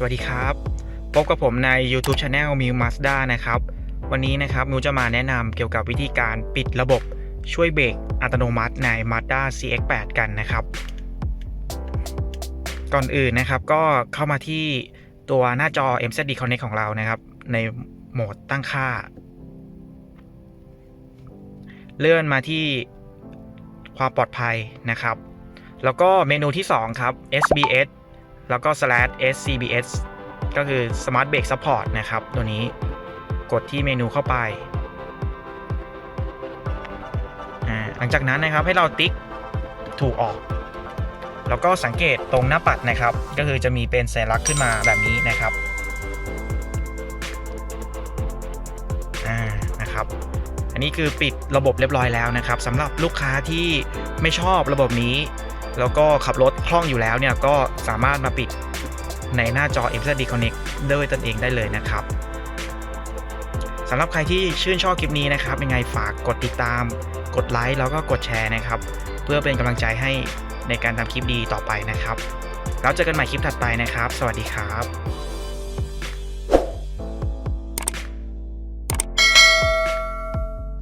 สวัสดีครับ พบกับผมใน YouTube Channel m i w Mazda นะครับ วันนี้นะครับมิวจะมาแนะนำเกี่ยวกับวิธีการปิดระบบช่วยเบรกอัตโนมัติใน Mazda CX-8 กันนะครับ ก่อนอื่นนะครับก็เข้ามาที่ตัวหน้าจอ MZD Connect ของเรานะครับ ในโหมดตั้งค่า เลื่อนมาที่ความปลอดภัยนะครับ แล้วก็เมนูที่ 2 ครับ SBS แล้วก็ slash scbs ก็คือ smart brake support นะครับ ตัวนี้กดที่เมนูเข้าไปอ่าหลังจากนั้นนะครับให้เราติ๊กถูกออก แล้วก็สังเกตตรงหน้าปัดนะครับ ก็คือจะมีเป็นสัญลักษณ์ขึ้นมาแบบนี้นะครับอ่านะครับ อันนี้คือปิดระบบเรียบร้อยแล้วนะครับสำหรับลูกค้าที่ไม่ชอบระบบนี้ แล้วก็ขับรถคล่องอยู่แล้วเนี่ยก็สามารถมาปิดในหน้าจอ MZD Connect ด้วยตนเองได้เลยนะครับสำหรับใครที่ชื่นชอบคลิปนี้นะครับยังไงฝากกดติดตาม กดไลค์แล้วก็กดแชร์นะครับ เพื่อเป็นกำลังใจให้ในการทำคลิปดีต่อไปนะครับ แล้วเจอกันใหม่คลิปถัดไปนะครับ สวัสดีครับ